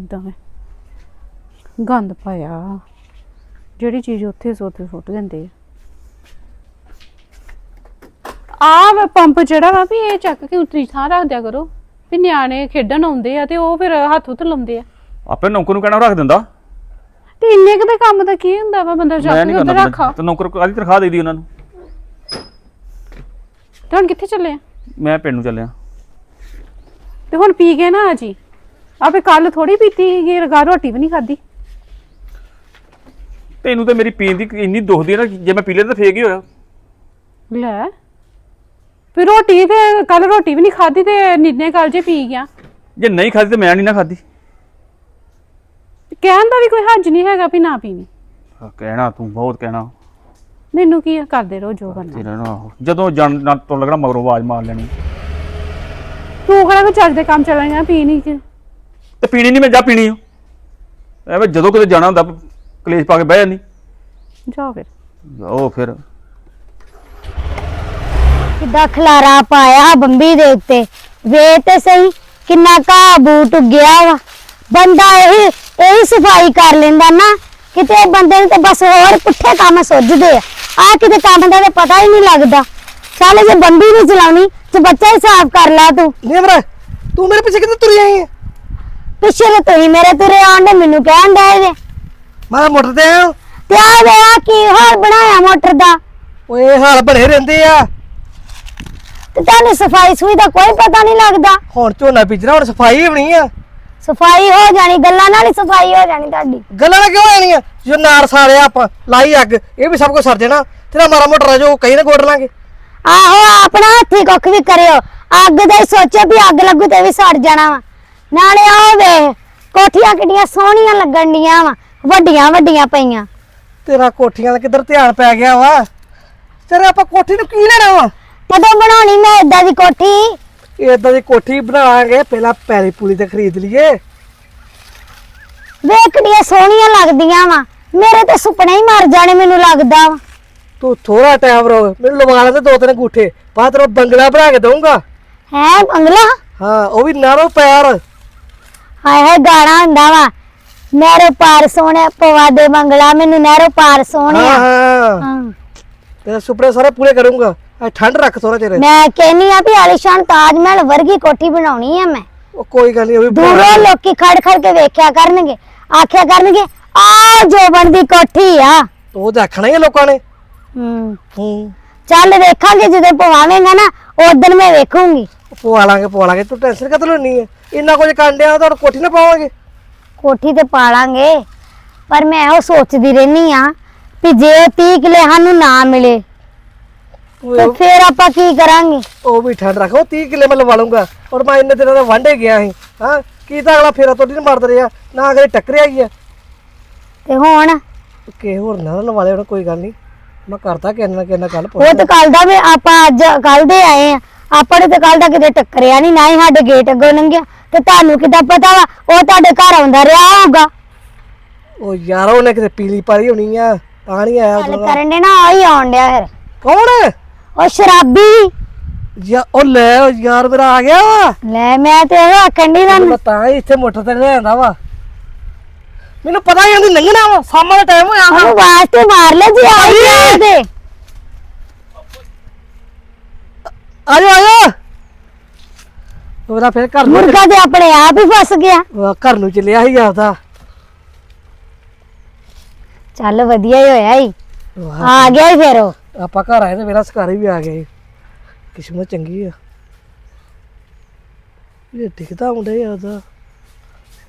ਇਦਾਂ ਹੈ ਗੰਦ ਪਾਇਆ। ਜਿਹੜੀ ਚੀਜ਼ ਉੱਥੇ ਸੋ ਉੱਥੇ ਸੁੱਟ ਦਿੰਦੇ ਆ। ਆ ਪੰਪ ਜਿਹੜਾ ਵਾ ਵੀ ਇਹ ਚੱਕ ਕੇ ਉਤਰੀ ਥਾਂ ਰੱਖ ਦਿਆ ਕਰੋ। ਵੀ ਨਿਆਣੇ ਖੇਡਣ ਆਉਂਦੇ ਆ ਤੇ ਉਹ ਫਿਰ ਹੱਥ ਉੱਤ ਲਾਉਂਦੇ ਆ। ਆਪੇ ਨੌਕਰ ਨੂੰ ਕਹਿਣਾ ਰੱਖ ਦਿੰਦਾ। ਤੇ ਇੰਨੇ ਕੁ ਦੇ ਕੰਮ ਦਾ ਕੀ ਹੁੰਦਾ ਵਾ? ਬੰਦਾ ਚੱਕ ਕੇ ਉੱਧਰ ਰੱਖਾ। ਤੇ ਨੌਕਰ ਕਾਦੀ ਤਨਖਾਹ ਦੇਦੀ ਉਹਨਾਂ ਨੂੰ? ਤੇ ਹੁਣ ਕਿੱਥੇ ਚੱਲੇ ਆ? ਮੈਂ ਪਿੰਡ ਨੂੰ ਚੱਲਿਆ। ਤੇ ਹੁਣ ਪੀ ਗਏ ਨਾ ਜੀ? ਆਪੇ ਕੱਲ ਥੋੜੀ ਪੀਤੀ ਸੀਗੀ ਰਗਾ ਰੋਟੀ ਵੀ ਨਹੀਂ ਖਾਦੀ ਤੈਨੂੰ ਤੇ ਮੇਰੀ ਪੀਣ ਦੀ ਇੰਨੀ ਦੁਖਦੀ ਹੈ ਨਾ ਕਿ ਜੇ ਮੈਂ ਪੀ ਲਿਆ ਤਾਂ ਫੇਕ ਹੀ ਹੋਇਆ? ਲੈ ਫਿਰ ਰੋਟੀ ਤੇ ਕੱਲ ਰੋਟੀ ਵੀ ਨਹੀਂ ਖਾਦੀ ਤੇ ਨਿੰਨੇ ਕੱਲ ਜੇ ਪੀ ਗਿਆ। ਜੇ ਨਹੀਂ ਖਾਦੀ ਤੇ ਮੈਂ ਨਹੀਂ ਨਾ ਖਾਦੀ ਕਹਿਣ ਦਾ ਵੀ ਕੋਈ ਹੱਜ ਨਹੀਂ ਹੈਗਾ ਵੀ ਨਾ ਪੀਣੀ ਕਹਿਣਾ ਤੂੰ ਬਹੁਤ ਕਹਿਣਾ। ਮੈਨੂੰ ਕੀ ਆ, ਕਰਦੇ ਰਹੋ ਜੋ ਕਰਨਾ ਤੇਰਾ ਨਾ ਉਹ- ਜਦੋਂ ਜਾਣ ਨਾ ਤੋਂ ਲੱਗਣਾ ਮਗਰੋਂ ਆਵਾਜ਼ ਮਾਰ ਲੈਣੀ। ਤੂੰ ਕਿਹੜਾ ਕੋਈ ਚੱਜ ਦੇ ਕੰਮ ਚੱਲਣਾ ਪੀ ਨਹੀਂ ਕਿ ਤੇ ਪੀਣੀ ਨਹੀਂ ਮੈਂ ਜਾ ਪੀਣੀ ਓ। ਐਵੇਂ ਜਦੋਂ ਕਿਤੇ ਜਾਣਾ ਹੁੰਦਾ ਕਲੇਸ਼ ਪਾ ਕੇ ਬਹਿ ਜਾਂਦੀ। ਜਾ ਫਿਰ। ਉਹ ਫਿਰ। ਕਿੱਦਾਂ ਖਲਾਰਾ ਪਾਇਆ ਬੰਬੀ ਦੇ ਉੱਤੇ। ਵੇ ਤੇ ਸਹੀ ਕਿੰਨਾ ਘਾਹ ਬੂਟ ਉੱਗਿਆ ਵਾ। ਬੰਦਾ ਇਹੀ ਇਹੀ ਸਫ਼ਾਈ ਕਰ ਲੈਂਦਾ ਨਾ। ਕਿਤੇ ਬੰਦੇ ਨੂੰ ਤੇ ਬਸ ਹੋਰ ਪੁੱਠੇ ਕੰਮ ਸੁੱਝਦੇ ਆ। ਆ ਕਿਤੇ ਕੰਮ ਦਾ ਤੇ ਪਤਾ ਹੀ ਨਹੀਂ ਲੱਗਦਾ। ਚੱਲ ਜੇ ਬੰਬੀ ਨਹੀਂ ਚਲਾਉਣੀ ਤੇ ਬੱਚਾ ਹੀ ਸਾਫ਼ ਕਰ ਲਾ ਤੂੰ। ਨਿਮਰ ਤੂੰ ਮੇਰੇ ਪਿੱਛੇ ਕਿੱਥੇ ਤੁਰੀ ਆਈ ਹੈ ਪਿੱਛੇ ਤੇ ਤੁਸੀਂ ਮੇਰੇ ਤੁਰੇ ਆਂਡੇ ਮੈਨੂੰ ਕਹਿਣ ਡਏ ਜੇ। ਮੈਂ ਮੋਟਰ ਤੇ ਆਇਆ ਤੇ ਆ ਵੇ ਆ ਕੀ ਹਾਲ ਬਣਾਇਆ ਮੋਟਰ ਦਾ। ਓਏ ਹਾਲ ਬਣੇ ਰਹਿੰਦੇ ਆ। ਤੇ ਤੁਹਾਨੂੰ ਸਫ਼ਾਈ ਸੂਈ ਦਾ ਕੋਈ ਪਤਾ ਨਹੀਂ ਲੱਗਦਾ। ਹੁਣ ਝੋਨਾ ਬੀਜਣਾ ਹੁਣ ਸਫ਼ਾਈ ਹੋਣੀ ਆ। ਸਫ਼ਾਈ ਹੋ ਜਾਣੀ ਗੱਲਾਂ ਨਾਲ ਹੀ ਸਫ਼ਾਈ ਹੋ ਜਾਣੀ ਤੁਹਾਡੀ। ਗੱਲਾਂ ਨਾ ਕਿਉਂ ਆਣੀਆਂ ਜੋ ਨਾਰ ਸਾਲਿਆ ਆਪਾਂ ਲਾਈ ਅੱਗ ਇਹ ਵੀ ਸਭ ਕੁਝ ਸਰ ਜਾਣਾ। ਤੇਰਾ ਮਾਰਾ ਮੋਟਰ ਜੋ ਕਹੀਂ ਨਾ ਗੋੜ ਲਾਂਗੇ। ਆਹੋ ਆਪਣਾ ਹੱਥੀ ਕੁੱਖ ਵੀ ਕਰਿਓ। ਅੱਗ ਦਾ ਹੀ ਸੋਚਿਓ ਵੀ ਅੱਗ ਲੱਗੂ ਤੇ ਵੀ ਸੜ ਜਾਣਾ ਵਾ। ਨਾਲੇ ਆਹ ਵੇ ਕੋਠੀਆਂ ਕਿੱਡੀਆਂ ਸੋਹਣੀਆਂ ਲੱਗਣ ਡੀਆਂ ਵਾ ਵੱਡੀਆਂ ਵੱਡੀਆਂ ਪਈਆਂ। ਤੇਰਾ ਕੋਠੀਆਂ ਦਾ ਕਿੱਧਰ ਧਿਆਨ ਪੈ ਗਿਆ ਵਾ? ਤੇਰੇ ਆਪਾਂ ਕੋਠੀ ਨੂੰ ਕੀ ਲੈਣਾ ਵਾ? ਕਦੋਂ ਬਣਾਉਣੀ ਮੈਂ ਏਦਾਂ ਦੀ ਕੋਠੀ। ਏਦਾਂ ਦੀ ਕੋਠੀ ਬਣਾਵਾਂਗੇ ਪਹਿਲਾਂ ਪੈਲੀ ਪੂਲੀ ਤੇ ਖਰੀਦ ਲਈਏ। ਵੇਖ ਕਿੱਡੀਆਂ ਸੋਹਣੀਆਂ ਲੱਗਦੀਆਂ ਵਾ ਮੇਰੇ ਤੇ ਸੁਪਨੇ ਹੀ ਮਰ ਜਾਣੇ ਮੈਨੂੰ ਲੱਗਦਾ ਵਾ। ਤੂੰ ਥੋੜਾ ਟਾਈਮ ਰੋ ਮੈਨੂੰ ਲਵਾ ਲੈ ਤੇ ਦੋ ਤਿੰਨ ਗੂਠੇ ਬਾਅਦ ਤੇਰਾ ਬੰਗਲਾ ਬਣਾ ਕੇ ਦਊਂਗਾ। ਹੈ ਬੰਗਲਾ? ਹਾਂ ਉਹ ਵੀ ਨਾਰੋ ਪੈਰ। ਹਾਏ ਹਾਏ ਗਾਣਾ ਹੁੰਦਾ ਵਾ। ਨਹਿਰੋ ਪਾਰ ਸੋਹਣਿਆ ਪਵਾ ਦੇ ਬੰਗਲਾ ਮੈਨੂੰ ਨਹਿਰੋ ਪਾਰ ਸੋਹਣਿਆ। ਹਾਂ ਹਾਂ। ਤੇਰੇ ਸੁਪਨੇ ਸਾਰੇ ਪੂਰੇ ਕਰੂੰਗਾ। ਆ ਠੰਡ ਰੱਖ ਥੋੜਾ ਚਿਰ ਮੈਂ ਕਹਿੰਨੀ ਆ ਵੀ ਆਲੀਸ਼ਾਨ ਤਾਜ ਮਹਿਲ ਵਰਗੀ ਕੋਠੀ ਬਣਾਉਣੀ ਆ ਮੈਂ। ਉਹ ਕੋਈ ਗੱਲ ਨਹੀਂ ਉਹ ਵੀ ਬਣਾ ਦੂਰੋਂ ਲੋਕੀ ਖੜ ਖੜ ਕੇ ਵੇਖਿਆ ਕਰਨਗੇ ਆਖਿਆ ਕਰਨਗੇ ਆ ਜੋਬਨ ਦੀ ਕੋਠੀ ਆ। ਉਹ ਦੇਖਣਾ ਹੀ ਆ ਲੋਕਾਂ ਨੇ। ਹੂੰ। ਹੂੰ। ਚੱਲ ਵੇਖਾਂਗੇ ਜਦੋਂ ਪਵਾਵੇਂਗਾ ਨਾ ਉਦੋਂ ਮੈਂ ਵੇਖੂੰਗੀ। ਪਵਾ ਲਾਂਗੇ ਪਵਾ ਲਾਂਗੇ। ਤੂੰ ਟੈਨਸ਼ਨ ਕਦ ਲੈਣੀ ਹੈ ਇੰਨਾ ਕੁਝ ਕਾਂਡਿਆ ਤਾਂ ਕੋਠੀ ਨਾ ਪਾਵਾਂਗੇ। ਕੋਠੀ ਤੇ ਪਾਲਾਂਗੇ ਪਰ ਮੈਂ ਉਹ ਸੋਚਦੀ ਰਹਿਨੀ ਆ ਵੀ ਜੇ 30 ਕਿਲੇ ਸਾਨੂੰ ਨਾ ਮਿਲੇ ਤੇ ਉਹ ਫੇਰ ਆਪਾਂ ਕੀ ਕਰਾਂਗੇ? ਉਹ ਵੀ ਠੰਡ ਰੱਖ ਉਹ 30 ਕਿੱਲੇ ਮੈਂ ਲਵਾ ਲੂੰਗਾ ਔਰ ਮੈਂ ਇੰਨੇ ਦਿਨਾਂ ਦਾ ਵਾਂਢੇ ਗਿਆ ਸੀ ਹਾਂ? ਕੀ ਤਾਂ ਅਗਲਾ ਫੇਰਾ ਤੋੜੀ ਨਹੀਂ ਮਾਰਦਾ ਰਿਹਾ ਨਾ ਕਦੇ ਟੱਕਰਿਆ ਹੀ ਆ। ਤੇ ਹੁਣ? ਕਿ ਹੋਰ ਨਾ ਲਵਾ ਲਿਆ ਕੋਈ ਗੱਲ ਨਹੀਂ ਮੈਂ ਕਰਦਾ ਕਿੰਨਾ ਨਾ ਕਿੰਨਾ ਗੱਲ ਉਹ ਤਾਂ ਕੱਲ ਦਾ ਵੀ ਆਪਾਂ ਅੱਜ ਕੱਲ ਦੇ ਆਏ ਆ। ਆਪਾਂ ਨੇ ਤਾਂ ਕੱਲ ਦਾ ਕਿਤੇ ਟੱਕਰਿਆ ਨਹੀਂ ਨਾ ਹੀ ਸਾਡੇ ਗੇਟ ਅੱਗੋਂ ਲੰਘਿਆ। ਤੇ ਤੁਹਾਨੂੰ ਕਿਦਾਂ ਪਤਾ ਵਾ ਉਹ ਤੁਹਾਡੇ ਘਰ ਆਉਂਦਾ ਰਿਹਾ ਹੋਊਗਾ। ਉਹ ਯਾਰ ਉਹਨੇ ਕਿਤੇ ਪੀਲੀ ਪਾਰੀ ਹੋਣੀ ਆ ਤਾਂ ਨਹੀਂ ਆਇਆ ਗੱਲ ਉਦੋਂ। ਕਰਨ ਦੇ ਨਾ ਆ ਹੀ ਆਉਣ ਡਿਆ ਫਿਰ। ਕੌਣ? ਉਹ ਸ਼ਰਾਬੀ। ਯਾ ਉਹ ਲੈ ਉਹ ਯਾਰ ਮੇਰਾ ਆ ਗਿਆ ਵਾ। ਲੈ ਮੈਂ ਤੇ ਉਹ ਆਖਣ ਦੀ ਤੁਹਾਨੂੰ। ਮੈਂ ਤਾਂ ਹੀ ਇੱਥੇ ਮੋਟਰ ਤੇ ਲਿਆਂਦਾ ਵਾ। ਮੈਨੂੰ ਪਤਾ ਹੀ ਉਹਦੀ ਲੰਘਣਾ ਵਾ ਸਾਮਾਂ ਦਾ ਟਾਈਮ ਹੋਇਆ ਵਾ ਉਹਨੂੰ ਵਾਸਤੇ ਮਾਰ ਲੈ ਜੀ ਆ ਹੀ ਆ। ਉਹਦੇ। ਜਾ ਆ ਉਹਦਾ ਫਿਰ ਘਰ ਨੂੰ ਮੁਰਗਾ ਤੇ ਆਪਣੇ ਆਪ ਹੀ ਫਸ ਗਿਆ। ਉਹ ਘਰ ਨੂੰ ਚੱਲਿਆ ਸੀ ਆਪਦਾ। ਚੱਲ ਵਧੀਆ ਹੀ ਹੋਇਆ ਹੀ ਵਾਹ, ਆ ਗਿਆ ਹੀ ਫਿਰ ਉਹ। ਆਪਾਂ ਘਰ ਆਏ ਤੇ ਮੇਰਾ ਸਕਾਰੇ ਵੀ ਆ ਗਏ ਕਿਸਮਤ ਚੰਗੀ ਆ। ਇਹ ਟਿਕਦਾ ਹੁੰਦੇ ਆ ਉਹਦਾ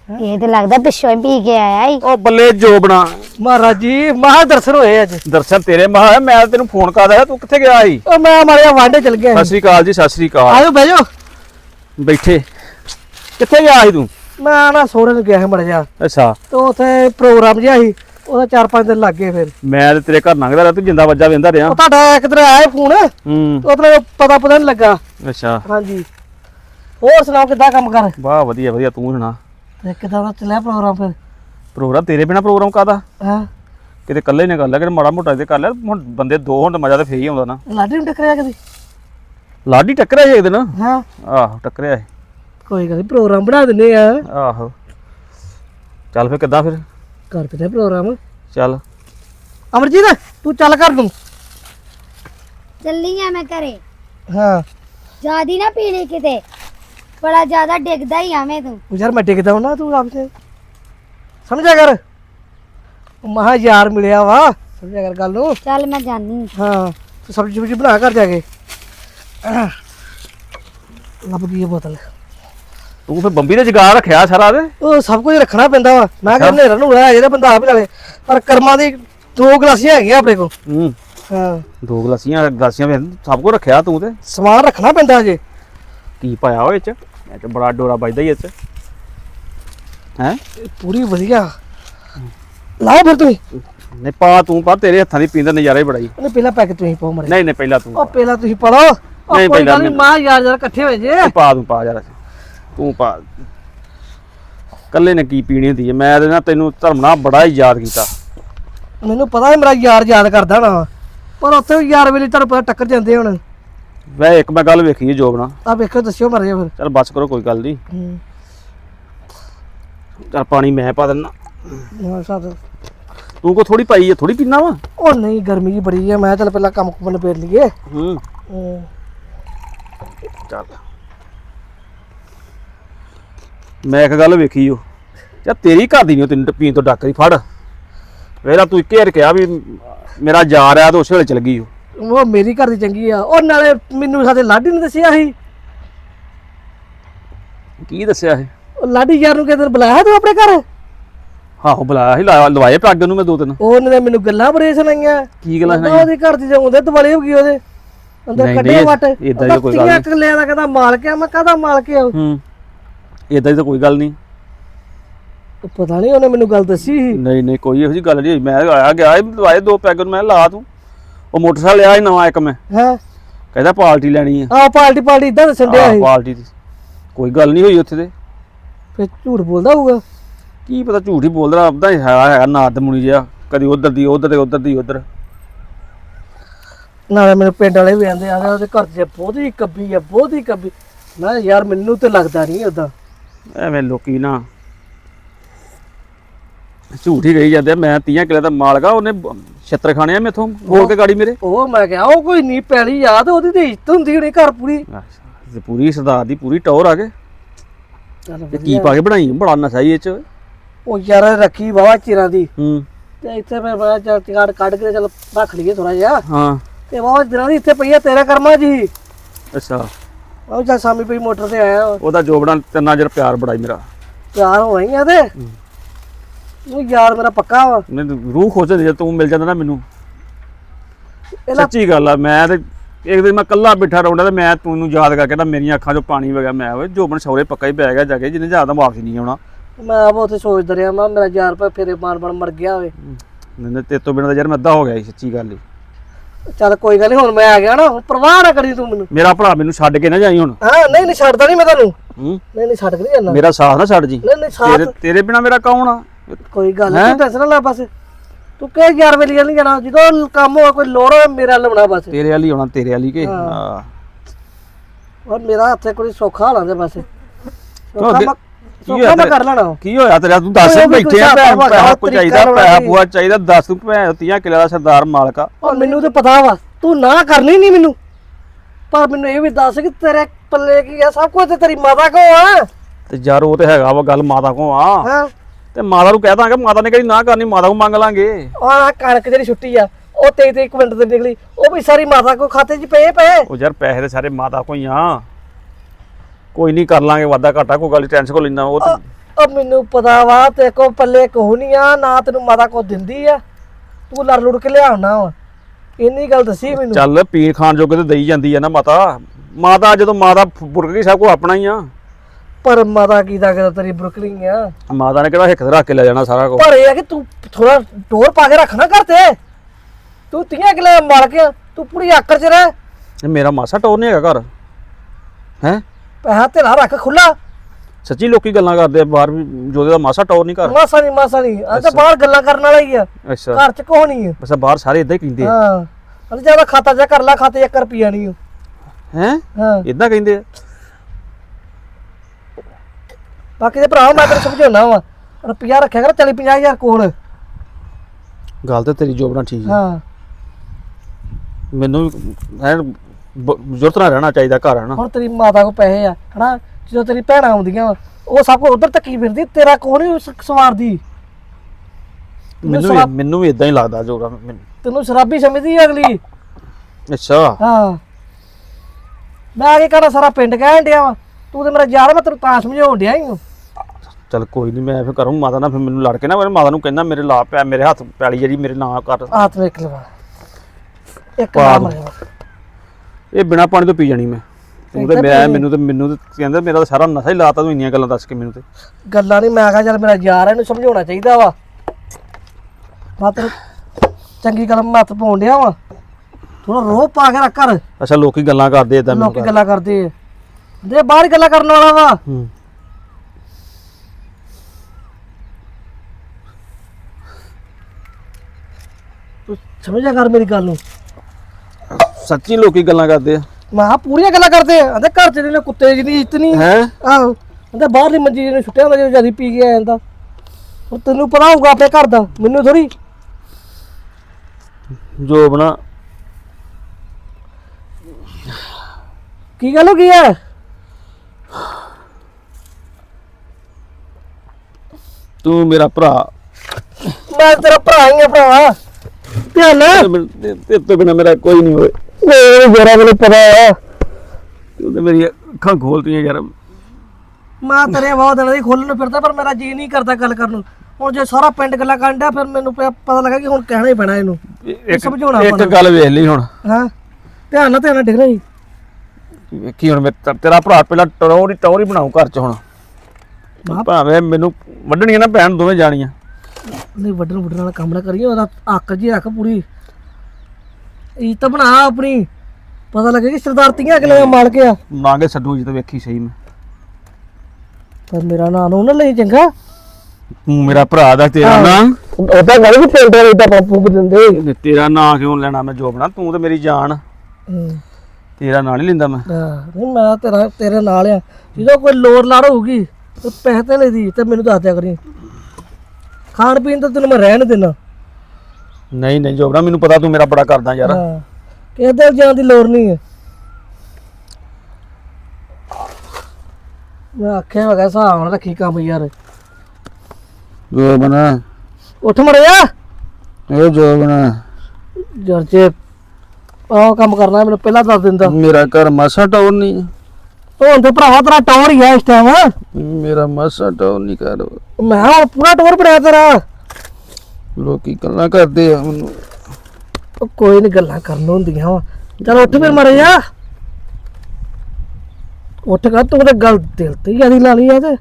ਇਹ ਤੇ ਲੱਗਦਾ ਪਿੱਛੋਂ ਹੀ ਪੀ ਕੇ ਆਇਆ ਹੀ ਉਹ ਬੱਲੇ ਜੋਬਣਾ ਮਹਾਰਾਜ ਜੀ ਮਹਾ ਦਰਸ਼ਨ ਹੋਏ ਅੱਜ। ਦਰਸ਼ਨ ਤੇਰੇ ਮਹਾ ਮੈਂ ਤੈਨੂੰ ਫੋਨ ਕਰਦਾ ਤੂੰ ਕਿੱਥੇ ਗਿਆ ਸੀ? ਉਹ ਮੈਂ ਮਾਰਿਆ ਵਾਂਡੇ ਚਲ ਗਿਆ ਸਤਿ ਸੀ। ਸ੍ਰੀ ਅਕਾਲ ਜੀ ਸਤਿ ਸ੍ਰੀ ਅਕਾਲ। ਆਜੋ ਬਹਿ ਜਾਓ। ਬੈਠੇ। ਕਿੱਥੇ ਗਿਆ ਸੀ ਤੂੰ? ਮੈਂ ਨਾ ਸੋਹਰੇ ਨੂੰ ਗਿਆ ਸੀ ਮੜ ਜਾ ਅੱਛਾ। ਤੇ ਉੱਥੇ ਪ੍ਰੋਗਰਾਮ ਜਿਹਾ ਸੀ ਉਹਦਾ 4-5 ਦਿਨ ਲੱਗ ਗਏ ਫਿਰ। ਮੈਂ ਤੇ ਤੇਰੇ ਘਰ ਲੰਘਦਾ ਰਿਹਾ ਤੂੰ ਜਿੰਦਾ ਵੱਜਾ ਵੇਂਦਾ ਰਿਹਾ। ਉਹ ਤੁਹਾਡਾ ਇੱਕ ਦਿਨ ਆਇਆ ਫੋਨ। ਹੂੰ। ਉਹਦੇ ਪਤਾ ਪਤਾ ਨਹੀਂ ਲੱਗਾ। ਅੱਛਾ। ਹਾਂਜੀ। ਹੋਰ ਸੁਣਾਓ ਕਿੱਦਾਂ ਕੰਮ ਕਰ? ਵਾਹ ਵਧੀਆ ਵਧੀਆ ਤੂੰ ਸੁਣਾ। ਤੇ ਕਿੱਦਾਂ ਦਾ ਚੱਲਿਆ ਪ੍ਰੋਗਰਾਮ ਫਿਰ? ਪ੍ਰੋਗਰਾਮ ਤੇਰੇ ਬਿਨਾ ਪ੍ਰੋਗਰਾਮ ਕਾਦਾ ਹਾਂ? ਕਿਤੇ ਇਕੱਲੇ ਨੇ ਕਰ ਲਿਆ ਕਿਤੇ ਮਾੜਾ ਮੋਟਾ ਤੇ ਕਰ ਲਿਆ ਹੁਣ ਬੰਦੇ ਦੋ ਹੋਣ ਮਜ਼ਾ ਤਾਂ ਫੇਰ ਹੀ ਆਉਂਦਾ ਨਾ। ਲਾਡੀ ਨੂੰ ਟੱਕਰਿਆ ਕਦੀ ਲਾਡੀ ਟੱਕਰਿਆ ਸੀ ਇੱਕ ਦਿਨ। ਹਾਂ। ਆਹੋ ਟੱਕਰਿਆ ਸੀ। ਕੋਈ ਗੱਲ ਪ੍ਰੋਗਰਾਮ ਬਣਾ ਦਿੰਨੇ ਆ। ਆਹੋ। ਚੱਲ ਫਿਰ ਕਿੱਦਾਂ ਫਿਰ? ਕਰ ਪਿਆ ਪ੍ਰੋਗਰਾਮ। ਚੱਲ। ਅਮਰਜੀਤ ਤੂੰ ਚੱਲ ਕਰ ਦੂੰ ਚੱਲੀ ਆ ਮੈਂ ਘਰੇ। ਹਾਂ। ਜਿਆਦੀ ਨਾ ਪੀ ਲਈ ਕਿਤੇ। ਬੜਾ ਜ਼ਿਆਦਾ ਡਿੱਗਦਾ ਹੀ ਆਵੇਂ ਤੂੰ। ਉਹ ਯਾਰ ਮੈਂ ਟਿਕਦਾ ਹੁਣਾ ਤੂੰ ਆਪ ਤੇ ਸਮਝਿਆ ਕਰ? ਮਹਾ ਯਾਰ ਮਿਲਿਆ ਵਾ। ਸਮਝਿਆ ਕਰ ਗੱਲ ਨੂੰ। ਚੱਲ ਮੈਂ ਜਾਣੀ ਹਾਂ। ਤੂੰ ਸਬਜ਼ੀ ਸੁਬਜ਼ੀ ਬਣਾ ਕਰ ਜਾ ਕੇ। ਲੱਭ ਗਈ ਇਹ ਬੋਤਲ। ਤੂੰ ਫਿਰ ਬੰਬੀ ਦੇ ਜਗਾੜ ਰੱਖਿਆ ਸਾਰਾ ਦੇ ਉਹ ਸਭ ਕੁਝ ਰੱਖਣਾ ਪੈਂਦਾ ਵਾ। ਮੈਂ ਕਹਿੰਦਾ ਹਨੇਰਾ ਨੂੰ ਜਿਹੜਾ ਬੰਦਾ ਆਪ ਹੀ ਲੈ ਪਰ ਕਰਮਾਂ ਦੀ ਦੋ ਗਲਾਸੀਆਂ ਹੈਗੀਆਂ ਆਪਣੇ ਕੋਲ। ਹੂੰ। ਹਾਂ। ਦੋ ਗਲਾਸੀਆਂ ਗਲਾਸੀਆਂ ਵਿੱਚ ਸਭ ਕੁਝ ਰੱਖਿਆ ਤੂੰ ਤੇ? ਸਮਾਨ ਰੱਖਣਾ ਪੈਂਦਾ ਜੇ। ਕੀ ਪਾਇਆ ਇਹ ਚ? ਇਹ ਚ ਬੜਾ ਡੋਰਾ ਵੱਜਦਾ ਹੀ ਇਹ ਚ। ਹੈ? ਪੂਰੀ ਵਧੀਆ। ਲਾਓ ਫਿਰ ਤੁਸੀਂ ਨਹੀਂ ਪਾ ਤੂੰ ਪਾ ਤੇਰੇ ਹੱਥਾਂ ਦੀ ਪੀਂਦਾ ਨਜ਼ਾਰਾ ਹੀ ਬੜਾ ਹੀ। ਉਹਨੇ ਪਹਿਲਾਂ ਪੈਕ ਤੁਸੀਂ ਪਾਓ ਮਰੇ ਨਹੀਂ ਨਹੀਂ ਪਹਿਲਾਂ ਤੂੰ ਉਹ ਪਹਿਲਾਂ ਤੁਸੀਂ ਪੜੋ ਉਹ ਨਹੀਂ, ਕੋਈ ਗੱਲ ਨਹੀਂ ਮੈਂ- ਮਾਂ ਯਾਰ ਯਾਰ ਇਕੱਠੇ ਹੋਏ ਜੇ। ਪਾ ਤੂੰ ਪਾ ਯਾਰ। ਤੂੰ ਪਾ। ਕੱਲੇ ਨੇ ਕੀ ਪੀਣੀ ਹੁੰਦੀ ਹੈ ਮੈਂ ਤੇ ਨਾ ਤੈਨੂੰ ਧਰਮਨਾ ਬੜਾ ਹੀ ਯਾਦ ਕੀਤਾ। ਮੈਨੂੰ ਪਤਾ ਹੈ ਮੇਰਾ ਯਾਰ ਯਾਦ ਕਰਦਾ ਨਾ ਪਰ ਉੱਥੇ ਵੀ ਯਾਰ ਵੇਲੇ ਤੁਹਾਨੂੰ ਪਤਾ ਟੱਕਰ ਜਾਂਦੇ ਹੁਣ। ਵੈ ਇੱਕ ਮੈਂ ਗੱਲ ਵੇਖੀ ਹੈ ਜੋਬਨਾ ਆ ਵੇਖੋ ਦੱਸਿਓ ਮਰੇ ਫਿਰ। ਚੱਲ ਬਸ ਕਰੋ ਕੋਈ ਗੱਲ ਨਹੀਂ ਹੂੰ। ਚੱਲ ਪਾਣੀ ਮੈਂ ਪਾ ਦਿੰਦਾ ਹਾਂ ਸਾਥ ਤੂੰ ਕੋ ਥੋੜੀ ਪਾਈ ਹੈ ਥੋੜੀ ਪੀਣਾ ਵਾ? ਉਹ ਨਹੀਂ ਗਰਮੀ ਜੀ ਬੜੀ ਹੈ ਮੈਂ ਚੱਲ ਪਹਿਲਾਂ ਕੰਮ ਕੁਮ ਨਿਬੇੜ ਲਈਏ। ਹੂੰ। ਹੂੰ। ਚੱਲ। ਮੈਂ ਇੱਕ ਗੱਲ ਵੇਖੀ ਓ। ਯਾ ਤੇਰੀ ਘਰ ਦੀ ਨਹੀਂ ਤੈਨੂੰ ਪੀਣ ਤੋਂ ਡੱਕਦੀ ਫੜ। ਵੇਲਾ ਤੂੰ ਇੱਕੇ ਵਾਰ ਕਿਹਾ ਵੀ ਮੇਰਾ ਯਾਰ ਆ ਤੇ ਉਸੇ ਵੇਲੇ ਚਲ ਗਈ ਓ। ਉਹ ਮੇਰੀ ਘਰ ਦੀ ਚੰਗੀ ਆ। ਉਹ ਨਾਲੇ ਮੈਨੂੰ ਸਾਡੇ ਲਾਡੀ ਨੇ ਦੱਸਿਆ ਸੀ। ਕੀ ਦੱਸਿਆ ਇਹ? ਉਹ ਲਾਡੀ ਯਾਰ ਨੂੰ ਕਿਤੇ ਬੁਲਾਇਆ ਤੂੰ ਆਪਣੇ ਘਰ? ਆਹੋ ਬੁਲਾਇਆ ਸੀ ਲਾਇਆ ਲਵਾਏ ਪੱਗ ਨੂੰ ਮੈਂ ਦੋ ਤਿੰਨ ਉਹਨੇ ਤਾਂ ਮੈਨੂੰ ਗੱਲਾਂ ਬੜੇ ਸੁਣਾਈਆਂ। ਕੀ ਗੱਲਾਂ ਕਹਿੰਦਾ ਉਹਦੇ ਘਰ ਦੀ ਜਾਉਂਦੇ ਦਿਵਾਲੀ ਹੋ ਗਈ ਉਹਦੇ। ਅੰਦਰ ਨਹੀਂ, ਕੱਢੇ ਨਹੀਂ, ਵਟ। ਏਦਾਂ ਦੀ ਕੋਈ ਗੱਲ ਤੀਆਂ ਕਿੱਲਿਆਂ ਦਾ ਕਹਿੰਦਾ ਮਾਲਕ ਆ ਮੈਂ ਕਾਹਦਾ ਮਾਲਕ ਆ ਉਹ? ਹੂੰ ਇਦਾਂ ਦੀ ਤਾਂ ਕੋਈ ਗੱਲ ਨਹੀਂ। ਉਹ ਪਤਾ ਨਹੀਂ ਉਹਨੇ ਮੈਨੂੰ ਗੱਲ ਦੱਸੀ ਸੀ। ਨਹੀਂ ਨਹੀਂ ਕੋਈ ਇਹੋ ਜੀ ਗੱਲ ਨਹੀਂ ਹੋਈ। ਮੈਂ ਆਇਆ ਗਿਆ ਸੀ, ਲਵਾਏ ਦੋ ਪੈਗ ਨੂੰ ਮੈਂ ਲਾ ਤੂੰ। ਉਹ ਮੋਟਰਸਾਈਕਲ ਲਿਆ ਸੀ ਨਵਾਂ ਇੱਕ ਮੈਂ। ਹਾਂ? ਕਹਿੰਦਾ ਪਾਰਟੀ ਲੈਣੀ ਆ। ਪਾਰਟੀ ਪਾਰਟੀ ਇਦਾਂ ਦੱਸਣ ਡਿਆ ਆਹ, ਸੀ। ਪਾਰਟੀ ਦੀ। ਕੋਈ ਗੱਲ ਨਹੀਂ ਹੋਈ ਉੱਥੇ ਤੇ। ਫਿਰ ਝੂਠ ਬੋਲਦਾ ਹੋਊਗਾ। ਕੀ ਪਤਾ ਝੂਠ ਹੀ ਬੋਲਦਾ ਆਪਦਾ ਹੈਗਾ ਹੈਗਾ ਨਾਦ ਮੁਣੀ ਜਿਹਾ। ਕਦੀ ਉਧਰ ਦੀ ਉਧਰ ਤੇ ਉਧਰ ਦੀ ਉਧਰ। ਨਾਲੇ ਮੇਰੇ ਪਿੰਡ ਵਾਲੇ ਵੀ ਆਂਦੇ ਆ ਉਹਦੇ ਘਰ 'ਚ ਬਹੁਤ ਹੀ ਕੱਬੀ ਆ ਬਹੁਤ ਹੀ ਕੱਬੀ। ਮੈਂ ਕਿਹਾ ਯਾਰ ਮੈਨੂੰ ਤੇ ਲੱਗਦਾ ਨਹੀਂ ਉਦਾਂ ਐਵੇਂ ਲੋਕੀ ਨਾ ਝੂਠ ਹੀ ਕਹੀ ਜਾਂਦੇ ਆ, ਮੈਂ 30 ਕਿਲੇ ਦਾ ਮਾਲਕ ਆ ਉਹਨੇ ਬ- ਛਿੱਤਰ ਖਾਣੇ ਆ ਮੇਥੋਂ ਬੋਲ ਕੇ ਗਾੜੀ ਮੇਰੇ। ਉਹ ਮੈਂ ਕਿਹਾ ਉਹ ਕੋਈ ਨਹੀਂ ਪੈਲੀ ਯਾਦ ਉਹਦੀ ਤੇ ਇੱਜ਼ਤ ਹੁੰਦੀ ਹੋਣੀ ਘਰ ਪੂਰੀ। ਤੇ ਪੂਰੀ ਸਰਦਾਰ ਦੀ ਪੂਰੀ ਟੌਰ ਆ ਕੇ। ਚੱਲ ਤੇ ਕੀ ਪਾ ਕੇ ਬਣਾਈ ਬੜਾ ਨਸ਼ਾ ਹੀ ਇਹ ਚ। ਉਹ ਯਾਰ ਰੱਖੀ ਵਾਵਾ ਚਿਰਾਂ ਦੀ। ਹੂੰ। ਤੇ ਇੱਥੇ ਮੈਂ ਬੜਾ ਟਿਕਾੜ ਕੱਢ ਕੇ ਚੱਲ ਰੱਖ ਲਈਏ ਥੋੜਾ ਜਿਹਾ। ਹਾਂ। ਤੇ ਵਾਵਾ ਦਿਨਾਂ ਦੀ ਇੱਥੇ ਪਈ ਆ ਤੇਰੇ ਕਰਮਾਂ ਜੀ। ਅੱਛਾ। ਉਹ ਚੱਲ ਸਾਮੀ ਪਈ ਮੋਟਰ ਤੇ ਆਇਆ। ਉਹਦਾ ਜੋਬੜਾ ਤਿੰਨਾ ਜਰ ਪਿਆਰ ਬੜਾ ਈ ਮੇਰਾ। ਪਿਆਰ ਹੋਈ ਆ ਤੇ। ਉਹ ਯਾਰ ਮੇਰਾ ਪੱਕਾ ਵਾ। ਮੈਨੂੰ ਰੂਹ ਖੋਜ ਜਾਂਦੀ ਜੇ ਤੂੰ ਮਿਲ ਜਾਂਦਾ ਨਾ ਮੈਨੂੰ। ਇਹਦਾ ਸੱਚੀ ਗੱਲ ਆ ਮੈਂ ਤੇ ਇੱਕ ਦਿਨ ਮੈਂ ਕੱਲਾ ਬੈਠਾ ਰਹੁੰਦਾ ਤੇ ਮੈਂ ਤੈਨੂੰ ਯਾਦ ਕਰਕੇ ਨਾ ਮੇਰੀਆਂ ਅੱਖਾਂ 'ਚੋਂ ਪਾਣੀ ਵਗਿਆ ਮੈਂ ਓਏ ਜੋਬਨ ਸੌਰੇ ਪੱਕਾ ਹੀ ਪੈ ਗਿਆ ਜਾ ਕੇ ਜਿਹਨੇ ਜ਼ਿਆਦਾ ਵਾਪਸ ਨਹੀਂ ਆਉਣਾ। ਮੈਂ ਆਪ ਉੱਥੇ ਸੋਚਦਾ ਰਿਹਾ ਮੈਂ ਮੇਰਾ ਯਾਰ ਪਾ ਫੇਰੇ ਮਾਰ ਮਾਰ ਮਰ ਗਿਆ ਹੋਵੇ। ਨਹੀਂ ਤੇ ਤੋਂ ਬਿਨਾਂ ਤਾਂ ਯਾਰ ਮੈਂ ਅੱਧਾ ਹੋ ਗਿਆ ਸੀ ਸੱਚੀ ਗੱਲ ਹੀ ਚੱਲ ਕੋਈ ਗੱਲ ਨਹੀਂ ਹੁਣ ਮੈਂ ਆ ਗਿਆ ਨਾ ਹੁਣ ਪਰਵਾਹ ਨਾ ਕਰੀ ਤੂੰ ਮੈਨੂੰ। ਮੇਰਾ ਭਰਾ ਮੈਨੂੰ ਛੱਡ ਕੇ ਨਾ ਜਾਈ ਹੁਣ। ਹਾਂ ਨਹੀਂ ਨਹੀਂ ਛੱਡਦਾ ਨਹੀਂ ਮੈਂ ਤੁਹਾਨੂੰ ਹੂੰ? ਨਹੀਂ ਨਹੀਂ ਛੱਡ ਕੇ ਨਹੀਂ ਜਾਣਾ। ਮੇਰਾ ਸਾਥ ਨਾ ਛੱਡ ਜੀ। ਨਹੀਂ ਨਹੀਂ ਸਾਥ ਤੇਰੇ ਤੇਰੇ ਬਿਨਾ ਮੇਰਾ ਕੌਣ ਆ? ਕੋਈ ਗੱਲ ਨਹੀਂ ਤੂੰ ਟੈਨਸ਼ਨ ਨਾ ਲੈ ਬਸ। ਤੂੰ ਕਹਿ ਯਾਰ ਵੇਲੇ ਨਹੀਂ ਜਾਣਾ ਜਦੋਂ ਕੰਮ ਹੋਵੇ ਕੋਈ ਲੋੜ ਹੋਵੇ ਮੇਰਾ ਲਾਉਣਾ ਬਸ। ਤੇਰੇ ਵਾਲੀ ਆਉਣਾ ਤੇਰੇ ਵਾਲੀ ਕੇ? ਹਾਂ। ਔਰ ਮੇਰਾ ਹੱਥੇ ਕੋਈ ਸੌਖਾ ਲਾਂਦੇ ਬਸ। ਸੌਖਾ ਮੈਂ ਕੀ ਸੌਖਾ ਮੈਂ ਹੋਇਆ ਕਰ ਲੈਣਾ ਕੀ ਹੋਇਆ? ਤੇਰਾ ਤੂੰ ਦੱਸ ਓਏ ਉਹ ਵੀ ਬੈਠੇ ਆ ਕੋਈ ਭੈਣ ਹਿਸਾਬ ਪੈਸਾ ਕੋ ਤਰੀਕਾ ਚਾਹੀਦਾ ਲਾਉਣਾ ਪੈਸਾ। ਪੂਆ ਚਾਹੀਦਾ ਦੱਸ ਤੂੰ ਭੈਣ 30 ਕਿਲੇ ਦਾ ਸਰਦਾਰ ਮਾਲਕ ਔਰ ਮੈਨੂੰ ਤੇ ਪਤਾ ਵਾ ਤੂੰ ਨਾ ਕਰਨੀ ਨਹੀਂ ਮੈਨੂੰ। ਪਰ ਮੈਨੂੰ ਇਹ ਵੀ ਦੱਸ ਕਿ ਤੇਰੇ ਪੱਲੇ ਕੀ ਆ ਸਭ ਕੁਝ ਤੇ ਤੇਰੀ ਮਾਤਾ ਕੋ ਆ। ਤੇ ਯਾਰ ਉਹ ਤੇ ਹੈਗਾ ਵਾ ਗੱਲ ਮਾਤਾ ਕੋ ਆ। ਹਾਂ। ਤੇ ਮਾਤਾ ਨੂੰ ਕਹਿ ਦਾਂਗੇ ਮਾਤਾ ਨੇ ਕਹੀ ਨਾ ਕਰਨੀ ਮਾਤਾ ਨੂੰ ਮੰਗ ਲਾਂਗੇ। ਔਰ ਆ ਕਣਕ ਜਿਹੜੀ ਛੁੱਟੀ ਆ ਉਹ 23 23 ਮਿੰਟ ਤੇ ਨਿਕਲੀ ਉਹ ਵੀ ਸਾਰੀ ਮਾਤਾ ਕੋ ਖਾਤੇ 'ਚ ਪਏ ਪਏ ਉਹ ਯਾਰ ਪੈਸੇ ਤੇ ਸਾਰੇ ਮਾਤਾ ਕੋ ਹੀ ਆ। ਕੋਈ ਨਹੀਂ ਕਰ ਲਾਂਗੇ ਵਾਦਾ ਘਾਟਾ ਕੋਈ ਗੱਲ ਟੈਨਸ਼ਨ ਕੋ ਲੈਣਾ ਉਹ ਤੇ ਉਹ ਮੈਨੂੰ ਪਤਾ ਵਾ ਤੇ ਕੋ ਪੱਲੇ ਕੋ ਨਹੀਂ ਆ ਨਾ ਤੈਨੂੰ ਮਾਤਾ ਕੋ ਦਿੰਦੀ ਆ। ਤੂੰ ਲੜ ਲੁੜ ਕੇ ਲਿਆਉਣਾ ਵਾ। ਇੰਨੀ ਗੱਲ ਦੱਸੀ ਮੈਨੂੰ। ਚੱਲ ਪੀਣ ਖਾਣ ਜੋਗੇ ਤੇ ਦੇਈ ਜਾਂਦੀ ਆ ਨਾ ਮਾਤਾ। ਮਾਤਾ ਜਦੋਂ ਮਾਤਾ ਬੁਰਕ ਗਈ ਸਭ ਕੋ ਆਪਣਾ ਹੀ ਆ। ਪਰ ਮਾਤਾ ਕੀ ਦਾ ਤੇਰੀ ਬੁਰਕਲਿੰਗ ਆ। ਮਾਤਾ ਨੇ ਕਿਹੜਾ ਹਿੱਕ ਤੇ ਰੱਖ ਕੇ ਲੈ ਜਾਣਾ ਸਾਰਾ ਕੁਝ ਪਰ ਇਹ ਆ ਕਿ ਤੂੰ ਥੋੜਾ ਡੋਰ ਪਾ ਕੇ ਰੱਖਣਾ ਘਰ ਤੇ। ਤੂੰ ਤੀਆਂ ਕਿਲੇ ਮਾਲਕ ਆ ਤੂੰ ਪੂਰੀ ਆਕਰ ਚ ਰਹਿ। ਮੇਰਾ ਮਾਸਾ ਟੋਰ ਨਹੀਂ ਹੈਗਾ ਘਰ। ਹੈ? ਪੈਸਾ ਤੇਰਾ ਰੱਖ ਖੁੱਲਾ। ਸੱਚੀ ਲੋਕੀ ਗੱਲਾਂ ਕਰਦੇ ਆ ਬਾਹਰ ਵੀ ਜੋਦੇ ਦਾ ਮਾਸਾ ਟੋਰ ਨਹੀਂ ਘਰ। ਮਾਸਾ ਨਹੀਂ ਮਾਸਾ ਨਹੀਂ। ਆ ਤਾਂ ਬਾਹਰ ਗੱਲਾਂ ਕਰਨ ਵਾਲਾ ਹੀ ਆ। ਅੱਛਾ। ਘਰ ਚ ਕੋਹ ਨਹੀਂ ਆ। ਬਸ ਬਾਹਰ ਸਾਰੇ ਇਦਾਂ ਹੀ ਕਹਿੰਦੇ ਆ। ਹਾਂ। ਅਰੇ ਜ਼ਿਆਦਾ ਖਾਤਾ ਜਾ ਕਰ ਲੈ ਖਾਤੇ 1 ਰੁਪਿਆ ਨਹੀਂ। ਹੈ? ਹਾਂ। ਇਦਾਂ ਕਹਿੰਦੇ ਆ। ਬਾਕੀ ਦੇ ਭਰਾ ਮੈਂ ਤੈਨੂੰ ਸਮਝਾਉਣਾ ਵਾ। ਰੁਪਿਆ ਰੱਖਿਆ ਕਰ 40 50000 ਕੋਲ। ਗੱਲ ਤੇ ਤੇਰੀ ਜੋਬਣਾ ਠੀਕ ਹੈ ਹਾਂ। ਮੈਨੂੰ ਜ਼ਰੂਰਤ ਨਾ ਰਹਿਣਾ ਚਾਹੀਦਾ ਘਰ ਹੈ ਨਾ ਹੁਣ ਤੇਰੀ ਮਾਤਾ ਕੋ ਪੈਸੇ ਆ ਹਨਾ? ਜਦੋਂ ਤੇਰੀ ਭੈਣਾਂ ਆਉਂਦੀਆਂ ਵਾਂ, ਉਹ ਸਭ ਕੁਝ ਉਧਰ ਤੱਕੀ ਫਿਰਦੀ ਤੇਰਾ ਕੋਣ ਨਹੀਂ ਸਵਾਰਦੀ? ਮੈਨੂੰ ਵੀ ਮੈਨੂੰ ਵੀ ਇਦਾਂ ਹੀ ਲੱਗਦਾ ਮੈਨੂੰ ਤੈਨੂੰ ਸ਼ਰਾਬੀ ਸਮਝਦੀ ਆ ਅਗਲੀ? ਅੱਛਾ। ਹਾਂ। ਮੈਂ ਆ ਕੇ ਕਹਣਾ ਸਾਰਾ ਪਿੰਡ ਕਹਿਣ ਡਿਆ ਵਾ? ਤੂੰ ਤੇ ਮੇਰਾ ਯਾਰ ਮੈਂ ਤੈਨੂੰ ਤਾਂ ਸਮਝਾਉਣ ਡਿਆ ਹੀ ਚਲ ਕੋਈ ਨਹੀਂ ਮੈਂ ਫਿਰ ਕਰੂੰ ਮਾਤਾ ਨਾਲ ਫਿਰ ਮੈਨੂੰ ਲੜ ਕੇ ਨਾ ਮੈਂ ਮਾਤਾ ਨੂੰ ਕਹਿੰਦਾ ਮੇਰੇ ਲਾ ਪਿਆ ਮੇਰੇ ਹੱਥ ਪੈਲੀ ਜਿਹੜੀ ਮੇਰੇ ਨਾਂ ਕਰ ਹੱਥ ਵੇਖ ਲਵਾ ਇੱਕ ਪਾ ਨਾਮ ਦੋ। ਇਹ ਬਿਨਾ ਪਾਣੀ ਤੋਂ ਪੀ ਜਾਣੀ ਮੈਂ। ਤੂੰ ਤੇ ਮੈਂ ਮੈਨੂੰ ਤੇ ਮੈਨੂੰ ਤੇ ਕਹਿੰਦਾ ਮੇਰਾ ਤਾਂ ਸਾਰਾ ਨਸ਼ਾ ਹੀ ਲਾਤਾ ਤੂੰ ਇੰਨੀਆਂ ਗੱਲਾਂ ਦੱਸ ਕੇ ਮੈਨੂੰ ਤੇ। ਗੱਲਾਂ ਨਹੀਂ ਮੈਂ ਕਿਹਾ ਚੱਲ ਮੇਰਾ ਯਾਰ ਹੈ, ਇਹਨੂੰ ਸਮਝਾਉਣਾ ਚਾਹੀਦਾ ਵਾ। ਮੈਂ ਤੈਨੂੰ ਚੰਗੀ ਗੱਲ ਮੈਂ ਹੱਥ ਪਾਉਣ ਡਿਆ ਵਾ। ਥੋੜਾ ਰੋਹ ਪਾ ਕੇ ਰੱਖ ਕਰ ਅੱਛਾ ਲੋਕੀ ਗੱਲਾਂ ਕਰਦੇ ਇਦਾਂ ਮੈਨੂੰ ਲੋਕੀ ਗੱਲਾਂ ਕਰਦੇ ਆ। ਦੇ ਬਾਹਰ ਗੱਲਾਂ ਕਰਨ ਵਾਲਾ ਵਾ। ਹੂੰ। ਤੂੰ ਸਮਝਿਆ ਕਰ ਮੇਰੀ ਗੱਲ ਨੂੰ। ਸੱਚੀ ਲੋਕੀ ਗੱਲਾਂ ਕਰਦੇ ਆ। ਮੈਂ ਕਿਹਾ ਪੂਰੀਆਂ ਗੱਲਾਂ ਕਰਦੇ ਆ। ਕਹਿੰਦੇ ਘਰ ਚ ਜਿਹੜੇ ਕੁੱਤੇ ਜਿਹਦੀ ਇੱਜ਼ਤ ਨਹੀਂ। ਹੈ? ਆਹੋ ਕਹਿੰਦੇ ਬਾਹਰਲੀ ਮੰਜੀ ਜਿਹਨੇ ਛੁੱਟਿਆ ਹੁੰਦਾ ਜਦੋਂ ਜਿਆਦੀ ਪੀ ਕੇ ਆ ਜਾਂਦਾ। ਹੁਣ ਤੈਨੂੰ ਪਤਾ ਹੋਊਗਾ ਆਪਣੇ ਘਰ ਦਾ। ਮੈਨੂੰ ਥੋੜੀ ਜੋ ਬਣਾ ਕੀ ਗੱਲ ਹੋ ਗਈ ਹੈ ਤੂੰ ਮੇਰਾ ਭਰਾ। ਮੈਂ ਤੇਰਾ ਭਰਾ ਹੀ ਆ ਭਰਾ ਧਿਆਨ ਨਾਲ। ਤੇ ਤੋਂ ਬਿਨਾ ਮੇਰਾ ਕੋਈ ਨਹੀਂ ਹੋਏ। ਮੇਰੇ ਜਰਾ ਮੈਨੂੰ ਪਤਾ ਹੈ। ਤੂੰ ਤੇ ਮੇਰੀ ਅੱਖਾਂ ਖੋਲਤੀਆਂ ਯਾਰ। ਮੈਂ ਤੇਰੇ ਬਹੁਤ ਦਿਨ ਦੀ ਖੋਲਣ ਨੂੰ ਫਿਰਦਾ ਪਰ ਮੇਰਾ ਜੀ ਨਹੀਂ ਕਰਦਾ ਗੱਲ ਕਰਨ ਨੂੰ। ਹੁਣ ਜੇ ਸਾਰਾ ਪਿੰਡ ਗੱਲਾਂ ਕਰਨ ਡਿਆ ਫਿਰ ਮੈਨੂੰ ਪ- ਪਤਾ ਲੱਗਾ ਕਿ ਹੁਣ ਕਹਿਣਾ ਹੀ ਪੈਣਾ ਇਹਨੂੰ। ਇੱਕ ਸਮਝਾਉਣਾ ਇੱਕ ਗੱਲ ਵੇਖ ਲਈ ਹੁਣ। ਹਾਂ। ਧਿਆਨ ਨਾਲ ਧਿਆਨ ਨਾਲ ਡਿੱਗ ਰਹੀ। ਵੇਖੀ ਹੁਣ ਮੈਂ ਤੇ- ਤੇਰਾ ਭਰਾ ਪਹਿਲਾਂ ਟੌਰੀ ਟੌਰੀ ਬਣਾਉ ਘਰ ਚ ਹੁਣ। ਭਾਵੇਂ ਮੈਨੂੰ ਵੱਢਣੀਆਂ ਨਾ ਭੈਣ ਦੋਵੇਂ ਜਾਣੀਆਂ। ਨਹੀਂ ਵੱਡਣ ਵੱਡਣ ਵਾਲਾ ਕੰਮ ਨਾ ਕਰੀਏ ਉਹਦਾ ਅੱਕ ਜੀ ਰੱਖ ਪੂਰੀ। ਇਹ ਤਾਂ ਬਣਾ ਆਪਣੀ। ਪਤਾ ਲੱਗੇ ਕਿ ਸਰਦਾਰ ਤੀਆਂ ਅਗਲੇ ਦਾ ਮਾਲਕ ਆ। ਨਾਗੇ ਛੱਡੂ ਜੀ ਤਾਂ ਵੇਖੀ ਸਹੀ ਮੈਂ। ਪਰ ਮੇਰਾ ਨਾਂ ਨੂੰ ਨਾ ਲਈ ਚੰਗਾ। ਤੂੰ ਮੇਰਾ ਭਰਾ ਦਾ ਤੇਰਾ ਨਾਂ? ਉਹ ਤਾਂ ਗੱਲ ਵੀ ਪਿੰਡ ਵਾਲੇ ਤਾਂ ਪੰਪੂ ਦਿੰਦੇ। ਤੇਰਾ ਨਾਂ ਕਿਉਂ ਲੈਣਾ? ਮੈਂ ਜੋਬਣਾ ਤੂੰ ਤੇ ਮੇਰੀ ਜਾਨ। ਤੇਰਾ ਨਾਂ ਨਹੀਂ ਲੈਂਦਾ ਮੈਂ। ਨਹੀਂ ਮੈਂ ਤੇਰਾ ਤੇਰੇ ਨਾਲ ਆ। ਜਦੋਂ ਕੋਈ ਲੋੜ ਲਾੜ ਹੋਊਗੀ ਤੇ ਪੈਸੇ ਤੇ ਲੈਦੀ ਤੇ ਮੈਨੂੰ ਦੱਸ ਦਿਆ ਕਰੀ। ਖਾਣ ਪੀਣ ਤਾਂ ਤੈਨੂੰ ਮੈਂ ਰਹਿਣ ਦੇਣਾ। ਨਹੀਂ ਨਹੀਂ ਜੋਬਣਾ ਮੈਨੂੰ ਪਤਾ ਤੂੰ ਮੇਰਾ ਬੜਾ ਕਰਦਾ ਯਾਰ। ਹਾਂ ਕਿਹਦੇ ਜਾਣ ਦੀ ਲੋੜ ਨਹੀਂ ਹੈ। ਮੈਂ ਆਖਿਆ ਵਗਾ ਹਿਸਾਬ ਨਾਲ ਰੱਖੀ ਕੰਮ ਯਾਰ। ਜੋਬਣਾ ਉੱਠ ਮੜਿਆ। ਇਹ ਜੋਬਣਾ ਯਾਰ ਜੇ ਆਹ ਕੰਮ ਕਰਨਾ ਮੈਨੂੰ ਪਹਿਲਾਂ ਦੱਸ ਦਿੰਦਾ। ਮੇਰਾ ਘਰ ਮਾਸਾ ਟਾਉਨ ਨਹੀਂ ਹੁਣ ਤੇ ਭਰਾਵਾ ਤੇਰਾ ਟੌਰ ਹੀ ਆ ਇਸ ਟਾਈਮ ਮੇਰਾ ਮਾਸਾ ਟਾਉਨ ਨਹੀਂ ਕਰ ਮੈਂ ਕਿਹਾ ਹੁਣ ਪੂਰਾ ਟੌਰ ਬਣਾਇਆ ਤੇਰਾ। ਲੋਕੀ ਗੱਲਾਂ ਕਰਦੇ ਆ ਮੈਨੂੰ। ਉਹ ਕੋਈ ਨਹੀਂ ਗੱਲਾਂ ਕਰਨ ਹੁੰਦੀਆਂ ਵਾ। ਚਲ ਉੱਠ ਫਿਰ ਮੜ ਜਾ ਉੱਠ ਕਰ, ਤੂੰ ਤੇ ਗੱਲ ਦਿਲ ਤੇ ਜਿਆਦੀ ਲਾ ਲਈ ਆ ਤੇ।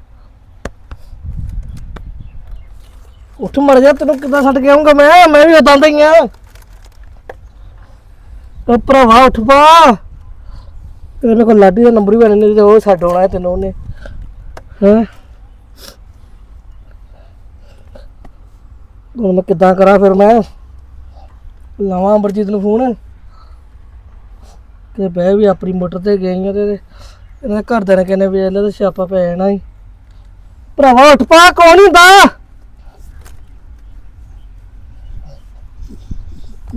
ਉੱਠ ਮੜ ਜਾ ਤੈਨੂੰ ਕਿੱਦਾਂ ਛੱਡ ਕੇ ਆਉਂਗਾ ਮੈਂ? ਮੈਂ ਵੀ ਉਦਾਂ ਦਾ ਹੀ ਆ। ਉਹ ਭਰਾਵਾ, ਉੱਠ ਪਾ। ਤੇਰੇ ਕੋਲ ਲਾਡੀ ਦਾ ਨੰਬਰ ਵੀ ਨਹੀਂ ਤੇ ਉਹ ਛੱਡ ਆਉਣਾ ਤੈਨੂੰ ਉਹਨੇ। ਹਾਂ? ਹੁਣ ਮੈਂ ਕਿੱਦਾਂ ਕਰਾਂ ਫਿਰ ਮੈਂ? ਲਾਵਾਂ ਅਮਰਜੀਤ ਨੂੰ ਫੋਨ। ਤੇ ਬਹਿ ਵੀ ਆਪਣੀ ਮੋਟਰ ਤੇ ਗਈਆਂ ਤੇ ਇਹਨਾਂ ਦੇ ਘਰਦਿਆਂ ਨੇ ਕਹਿੰਦੇ ਵੀ ਇਹਨਾਂ ਦਾ ਸਿਆਪਾ ਪੈ ਜਾਣਾ ਹੀ ਭਰਾਵਾ, ਉੱਠ ਪਾ, ਕੌਣ ਹੁੰਦਾ?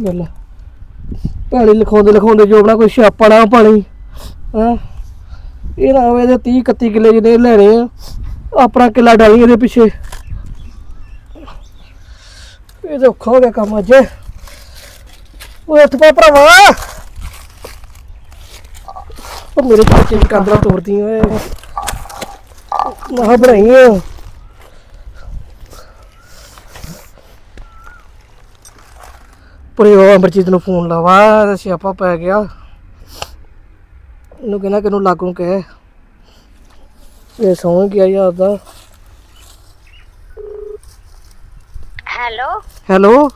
ਗੱਲ ਪਾਣੀ ਲਿਖਾਉਂਦੇ ਲਿਖਾਉਂਦੇ ਜੋ ਬਣਾ ਕੋਈ ਸਿਆਪਾ ਨਾ ਪਾਣੀ ਹਾਂ? ਇਹ ਨਾ ਹੋਵੇ ਤੇ 30 31 ਕਿੱਲੇ ਜਿਹਨੇ ਲੈਣੇ ਆ, ਆਪਣਾ ਕਿੱਲਾ ਡਾਲੀ ਇਹਦੇ ਪਿੱਛੇ। ਇਹ ਤਾਂ ਔਖਾ ਹੋ ਗਿਆ ਕੰਮ ਅੱਜ। ਉਹ ਉੱਠ ਪਾ ਭਰਾਵਾ। ਉਹ ਮੇਰੇ ਚਾਚੇ ਦੀ ਕਾਂਦਰਾ ਤੋੜਦੀ ਓਏ। ਨਾ ਬਣਾਈਆਂ ਪਰੇ ਉਹ ਅਮਰਜੀਤ ਨੂੰ ਫੋਨ ਲਾਵਾ ਤੇ ਸਿਆਪਾ ਪੈ ਗਿਆ। ਉਹਨੂੰ ਕਹਿੰਦਾ ਕਿ ਨੂੰ ਲਾਗੂ ਕਹਿ। ਇਹ ਸੌਂ ਗਿਆ ਯਾਰ ਦਾ। ਹੈਲੋ?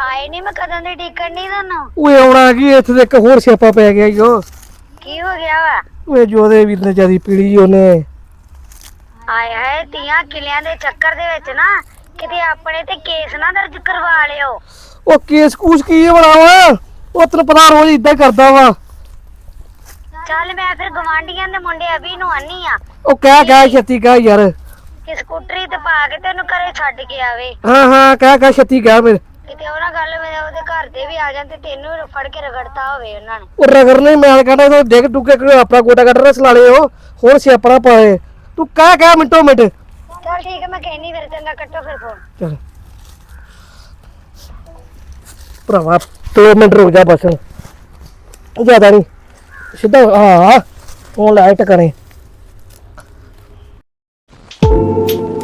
ਆਏ ਨਹੀਂ ਮੈਂ ਕਦੋਂ ਦੀ ਟਿਕਟ ਨਹੀਂ ਤੁਹਾਨੂੰ ਓਏ ਆਉਣਾ ਕੀ? ਇੱਥੇ ਤੇ ਇੱਕ ਹੋਰ ਸਿਆਪਾ ਪੈ ਗਿਆ ਈਓ ਕੀ ਹੋ ਗਿਆ ਵਾ? ਓਏ ਜੋਦੇ ਵੀਰ ਨੇ ਜਿਆਦੀ ਪੀੜੀ ਉਹਨੇ। ਆਏ ਹਾਏ ਤੀਆਂ ਕਿਲਿਆਂ ਦੇ ਚੱਕਰ ਦੇ ਵਿੱਚ ਨਾ ਕਿਤੇ ਆਪਣੇ ਤੇ ਕੇਸ ਨਾ ਦਰਜ ਕਰਵਾ ਲਿਓ। ਉਹ ਕੇਸ ਕੂਸ ਕੀ ਬਣਾਵਾ ਉਹ ਤੈਨੂੰ ਪਤਾ ਰੋਜ਼ ਇਦਾਂ ਕਰਦਾ ਵਾ। ਚੱਲ ਮੈਂ ਫਿਰ ਗਵਾਂਢੀਆਂ ਦੇ ਮੁੰਡੇ ਅਭੀ ਨੂੰ ਆਨੀ ਆ। ਉਹ ਕਹਿ ਕਹਿ ਛੇਤੀ ਕਹਿ ਯਾਰ। ਕਿ ਸਕੂਟਰੀ ਤੇ ਪਾ ਕੇ ਤੈਨੂੰ ਘਰੇ ਛੱਡ ਕੇ ਆਵੇ। ਹਾਂ ਹਾਂ ਕਹਿ ਕਹਿ ਛੱਤੀ ਕਹਿ ਮੇਰੇ ਕਿਤੇ ਉਹ ਨਾ ਗੱਲ ਮੇਰੇ ਉਹਦੇ ਘਰ ਦੇ ਵੀ ਆ ਜਾਣ ਤੇ ਤੈਨੂੰ ਵੀ ਫੜ ਕੇ ਰਗੜਤਾ ਹੋਵੇ ਉਹਨਾਂ ਨੇ। ਉਹ ਰਗੜ ਨਹੀਂ ਮੈਂ ਕਹਿੰਦਾ ਉਹ ਡਿੱਗ ਡੁੱਗੇ ਕੋਈ ਆਪਣਾ ਗੋਟਾ ਕੱਢ ਰਸ ਲਾ ਲਿਓ ਹੋਰ ਸਿਆਪਣਾ ਪਾਏ। ਤੂੰ ਕਹਿ ਕਹਿ ਮਿੰਟੋ ਮਿੰਟ। ਚਲ ਠੀਕ ਹੈ ਮੈਂ ਕਹਿਨੀ ਫਿਰ ਚੰਗਾ ਕੱਟੋ ਫਿਰ ਫੋਨ ਚਲ। ਭਰਾਵਾ 2 ਮਿੰਟ ਰੁਕ ਜਾ ਬਸ। ਜ਼ਿਆਦਾ ਨਹੀਂ। ਸਿੱਧਾ ਹਾਂ ਫੋਨ ਲਾਈਟ ਕਰੇ। Thank you.